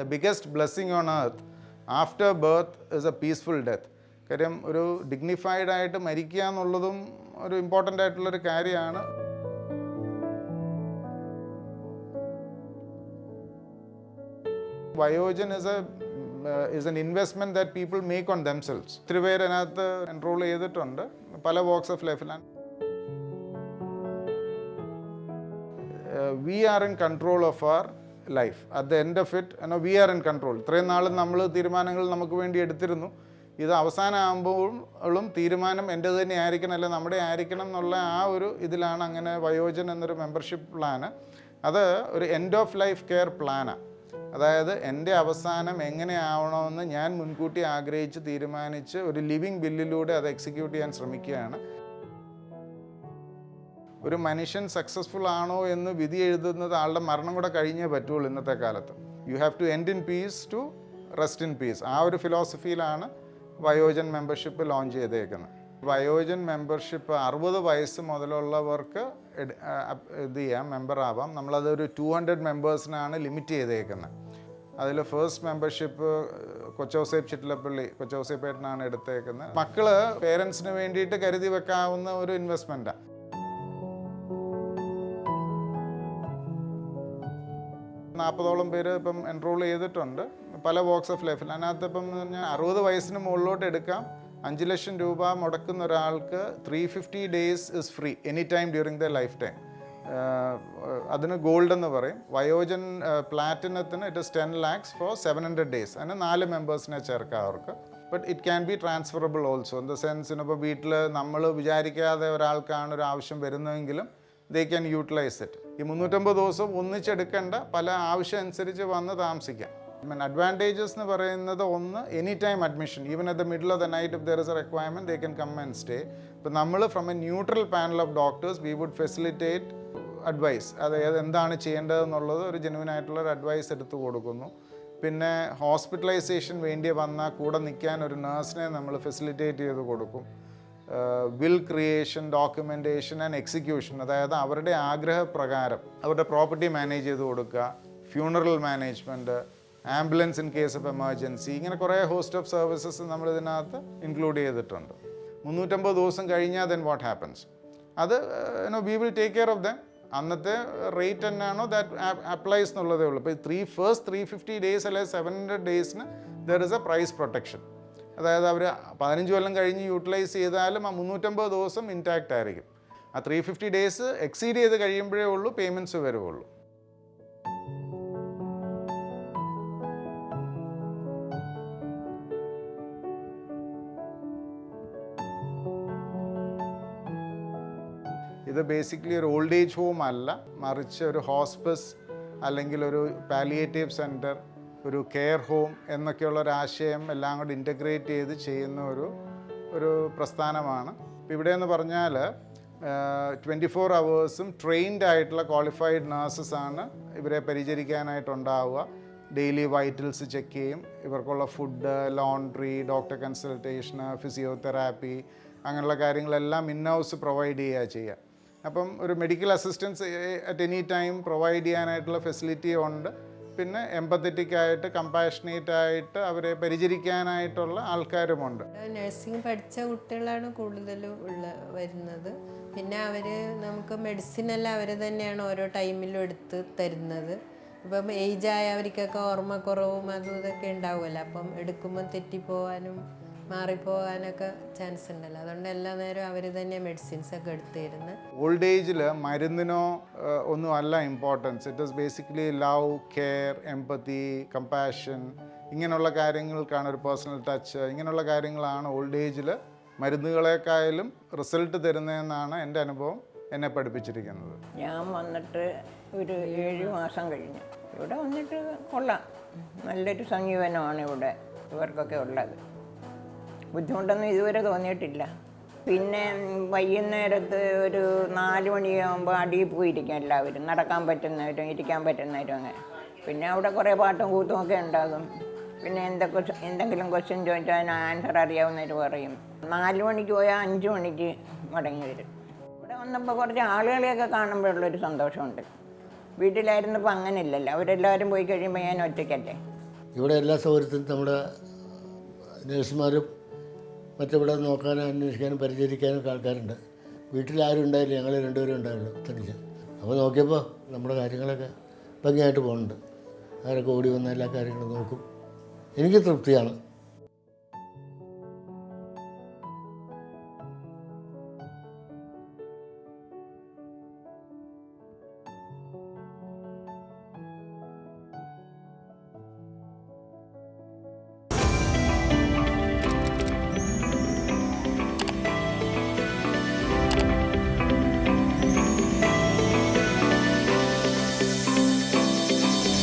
The biggest blessing on earth after birth is a peaceful death കാര്യം ഒരു dignified ആയിട്ട് മരിക്കുക എന്നുള്ളതും ഒരു ഇമ്പോർട്ടന്റ് ആയിട്ടുള്ളൊരു കാര്യമാണ്. Vayojan is a is an investment that people make on themselves ഒത്തിരി പേര് അതിനകത്ത് എൻറോൾ ചെയ്തിട്ടുണ്ട്. പല walks of ലൈഫിലാണ് we are in control of our life at the end of it no we are in control ഇത്രയും നാളും നമ്മൾ തീരുമാനങ്ങൾ നമുക്ക് വേണ്ടി എടുത്തിരുന്നു. ഇത് അവസാനമാകുമ്പോഴും തീരുമാനം എന്റെ തന്നെ ആയിരിക്കണം അല്ലെ നമ്മുടെ ആയിരിക്കണം എന്നുള്ള ആ ഒരു ഇതിലാണ് അങ്ങനെ വയോജൻ എന്നൊരു മെമ്പർഷിപ്പ് പ്ലാന് അത് ഒരു എൻഡ് ഓഫ് ലൈഫ് കെയർ പ്ലാനാണ് അതായത് എന്റെ അവസാനം എങ്ങനെയാവണമെന്ന് ഞാൻ മുൻകൂട്ടി ആഗ്രഹിച്ച് തീരുമാനിച്ച് ഒരു ലിവിങ് ബില്ലിലൂടെ അത് എക്സിക്യൂട്ട് ചെയ്യാൻ ശ്രമിക്കുകയാണ്. ഒരു മനുഷ്യൻ സക്സസ്ഫുൾ ആണോ എന്ന് വിധി എഴുതുന്നത് ആളുടെ മരണം കൂടെ കഴിഞ്ഞേ പറ്റുള്ളൂ ഇന്നത്തെ കാലത്ത്. You have to end in peace to rest in peace ആ ഒരു ഫിലോസഫിയിലാണ് വയോജൻ മെമ്പർഷിപ്പ് ലോഞ്ച് ചെയ്തേക്കുന്നത്. വയോജൻ മെമ്പർഷിപ്പ് അറുപത് വയസ്സ് മുതലുള്ളവർക്ക് ഇത് ചെയ്യാം മെമ്പർ ആവാം. നമ്മളത് ഒരു ടു ഹൺഡ്രഡ് മെമ്പേഴ്സിനാണ് ലിമിറ്റ് ചെയ്തേക്കുന്നത്. അതിൽ ഫേസ്റ്റ് മെമ്പർഷിപ്പ് കൊച്ചോസേപ്പ് ചിറ്റിലപ്പള്ളി കൊച്ചോസേപ്പേട്ടനാണ് എടുത്തേക്കുന്നത്. മക്കൾ പേരൻസിന് വേണ്ടിയിട്ട് കരുതി വെക്കാവുന്ന ഒരു ഇൻവെസ്റ്റ്മെന്റാണ് നാൽപ്പതോളം പേര് ഇപ്പം എൻറോൾ ചെയ്തിട്ടുണ്ട്. പല വോക്സ് ഓഫ് ലൈഫിൽ അതിനകത്ത് ഇപ്പം എന്ന് പറഞ്ഞാൽ അറുപത് വയസ്സിന് മുകളിലോട്ട് എടുക്കാം. അഞ്ച് ലക്ഷം രൂപ മുടക്കുന്ന ഒരാൾക്ക് three fifty days is free any time during the life time അതിന് ഗോൾഡ് എന്ന് പറയും. Vayojan പ്ലാറ്റിനത്തിന് it is ten lakhs for seven hundred days അതിന് നാല് മെമ്പേഴ്സിനെ ചേർക്കാം അവർക്ക്. But it can be transferable also in the sense ഇപ്പോൾ വീട്ടിൽ നമ്മൾ വിചാരിക്കാതെ ഒരാൾക്കാണ് ഒരു ആവശ്യം വരുന്നതെങ്കിലും ദേ ക്യാൻ യൂട്ടിലൈസ് ഇറ്റ് ഈ മുന്നൂറ്റമ്പത് ദിവസം ഒന്നിച്ചെടുക്കേണ്ട പല ആവശ്യം അനുസരിച്ച് വന്ന് താമസിക്കാം. മീൻ അഡ്വാന്റേജസ് എന്ന് പറയുന്നത് ഒന്ന് any time admission even at the middle of the night if there is a requirement they can come and stay ഇപ്പം നമ്മൾ from a neutral panel of doctors we would facilitate advice അതായത് എന്താണ് ചെയ്യേണ്ടതെന്നുള്ളത് ഒരു genuine ആയിട്ടുള്ള ഒരു advice എടുത്തു കൊടുക്കുന്നു. പിന്നെ ഹോസ്പിറ്റലൈസേഷൻ വേണ്ടി വന്നാൽ കൂടെ നിൽക്കാൻ ഒരു നേഴ്സിനെ നമ്മൾ ഫെസിലിറ്റേറ്റ് ചെയ്ത് കൊടുക്കും. Will creation documentation and execution അതായത് അവരുടെ ആഗ്രഹപ്രകാരം അവരുടെ പ്രോപ്പർട്ടി മാനേജ് ചെയ്ത് കൊടുക്കുക funeral management ambulance in case of emergency ഇങ്ങനെ കുറേ ഹോസ്റ്റ് ഓഫ് സർവീസസ് നമ്മൾ ഇതിനകത്ത് ഇൻക്ലൂഡ് ചെയ്തിട്ടുണ്ട്. മുന്നൂറ്റമ്പത് ദിവസം കഴിഞ്ഞാൽ ദെൻ വാട്ട് ഹാപ്പൻസ് അത് you know we will take care of them അന്നത്തെ റേറ്റ് തന്നെയാണോ ദാറ്റ് അപ്ലൈസ് എന്നുള്ളതേ ഉള്ളൂ. ഇപ്പോൾ three first three fifty days അല്ലെങ്കിൽ seven hundred ഡേയ്സിന് there is a price protection അതായത് അവർ പതിനഞ്ച് കൊല്ലം കഴിഞ്ഞ് യൂട്ടിലൈസ് ചെയ്താലും ആ മുന്നൂറ്റമ്പത് ദിവസം ഇൻടാക്റ്റ് ആയിരിക്കും. ആ ത്രീ ഫിഫ്റ്റി ഡേയ്സ് എക്സീഡ് ചെയ്ത് കഴിയുമ്പോഴേ ഉള്ളൂ പേയ്മെന്റ്സ് വരുവുള്ളൂ. ഇത് ബേസിക്കലി ഒരു ഓൾഡ് ഏജ് ഹോം അല്ല. മറിച്ച് ഒരു ഹോസ്പിസ് അല്ലെങ്കിൽ ഒരു പാലിയേറ്റീവ് സെന്റർ ഒരു കെയർ ഹോം എന്നൊക്കെയുള്ള ഒരു ആശയം എല്ലാം കൂടി ഇന്റഗ്രേറ്റ് ചെയ്ത് ചെയ്യുന്ന ഒരു ഒരു പ്രസ്ഥാനമാണ്. ഇപ്പോൾ ഇവിടെ എന്ന് പറഞ്ഞാൽ ട്വന്റി ഫോർ അവേഴ്സും ട്രെയിൻഡ് ആയിട്ടുള്ള ക്വാളിഫൈഡ് നഴ്സസ് ആണ് ഇവരെ പരിചരിക്കാനായിട്ടുണ്ടാവുക. ഡെയിലി വൈറ്റൽസ് ചെക്ക് ചെയ്യും. ഇവർക്കുള്ള food laundry doctor consultation physiotherapy അങ്ങനെയുള്ള കാര്യങ്ങളെല്ലാം ഇൻ ഹൗസ് പ്രൊവൈഡ് ചെയ്യുക ചെയ്യുക. അപ്പം ഒരു medical assistance at any time provide ചെയ്യാനായിട്ടുള്ള ഫെസിലിറ്റി ഉണ്ട്. പിന്നെ എമ്പത്തറ്റിക് ആയിട്ട് കമ്പാഷനേറ്റ് ആയിട്ട് അവരെ പരിചരിക്കാനായിട്ടുള്ള ആൾക്കാരുമുണ്ട്. നഴ്സിംഗ് പഠിച്ച കുട്ടികളാണ് കൂടുതലും ഉള്ള വരുന്നത്. പിന്നെ അവർ നമുക്ക് മെഡിസിൻ എല്ലാം അവർ തന്നെയാണ് ഓരോ ടൈമിലും എടുത്ത് തരുന്നത്. ഇപ്പം ഏജ് ആയവർക്കൊക്കെ ഓർമ്മക്കുറവും അതും ഇതൊക്കെ ഉണ്ടാവുമല്ലോ. അപ്പം എടുക്കുമ്പോൾ തെറ്റിപ്പോവാനും മാറിപ്പോകാനൊക്കെ ചാൻസ് ഉണ്ടല്ലോ അതുകൊണ്ട് എല്ലാ നേരവും അവർ തന്നെ മെഡിസിൻസ് ഒക്കെ എടുത്തിരുന്നു. ഓൾഡ് ഏജിൽ മരുന്നിനോ ഒന്നും അല്ല importance it is basically love care empathy compassion ഇങ്ങനെയുള്ള കാര്യങ്ങൾക്കാണ് ഒരു പേഴ്സണൽ ടച്ച് ഇങ്ങനെയുള്ള കാര്യങ്ങളാണ് ഓൾഡ് ഏജിൽ മരുന്നുകളെക്കായാലും റിസൾട്ട് തരുന്നതെന്നാണ് എന്റെ അനുഭവം എന്നെ പഠിപ്പിച്ചിരിക്കുന്നത്. ഞാൻ വന്നിട്ട് ഒരു ഏഴ് മാസം കഴിഞ്ഞു. ഇവിടെ വന്നിട്ട് കൊള്ളാം. നല്ലൊരു സമീപനമാണ് ഇവിടെ ഇവർക്കൊക്കെ ഉള്ളത്. ബുദ്ധിമുട്ടൊന്നും ഇതുവരെ തോന്നിയിട്ടില്ല. പിന്നെ വൈകുന്നേരത്ത് ഒരു നാല് മണിയാകുമ്പോൾ അടിയിൽ പോയിരിക്കും എല്ലാവരും. നടക്കാൻ പറ്റുന്നവരും ഇരിക്കാൻ പറ്റുന്നവരും അങ്ങനെ. പിന്നെ അവിടെ കുറേ പാട്ടും കൂത്തും ഒക്കെ ഉണ്ടാകും. പിന്നെ എന്തൊക്കെ എന്തെങ്കിലും ക്വസ്റ്റ്യൻ ചോദിച്ചാൽ അതിന് ആൻസർ അറിയാവുന്നവർ പറയും. നാല് മണിക്ക് പോയാൽ അഞ്ച് മണിക്ക് മടങ്ങി വരും. ഇവിടെ വന്നപ്പോൾ കുറച്ച് ആളുകളെയൊക്കെ കാണുമ്പോഴുള്ളൊരു സന്തോഷമുണ്ട്. വീട്ടിലായിരുന്നപ്പോൾ അങ്ങനെ ഇല്ലല്ലോ അവരെല്ലാവരും പോയി കഴിയുമ്പോൾ ഞാൻ ഒറ്റയ്ക്കല്ലേ? ഇവിടെ എല്ലാ സൗകര്യത്തിനും നമ്മുടെ നേഴ്സുമാരും മറ്റിവിടെ നോക്കാനും അന്വേഷിക്കാനും പരിചരിക്കാനും ആൾക്കാരുണ്ട്. വീട്ടിൽ ആരും ഉണ്ടായില്ല. ഞങ്ങൾ രണ്ടുപേരും ഉണ്ടായുള്ളൂ. തനിച്ച് അപ്പോൾ നോക്കിയപ്പോൾ നമ്മുടെ കാര്യങ്ങളൊക്കെ ഭംഗിയായിട്ട് പോകുന്നുണ്ട്. അവരൊക്കെ ഓടി വന്ന എല്ലാ കാര്യങ്ങളും നോക്കും. എനിക്ക് തൃപ്തിയാണ്.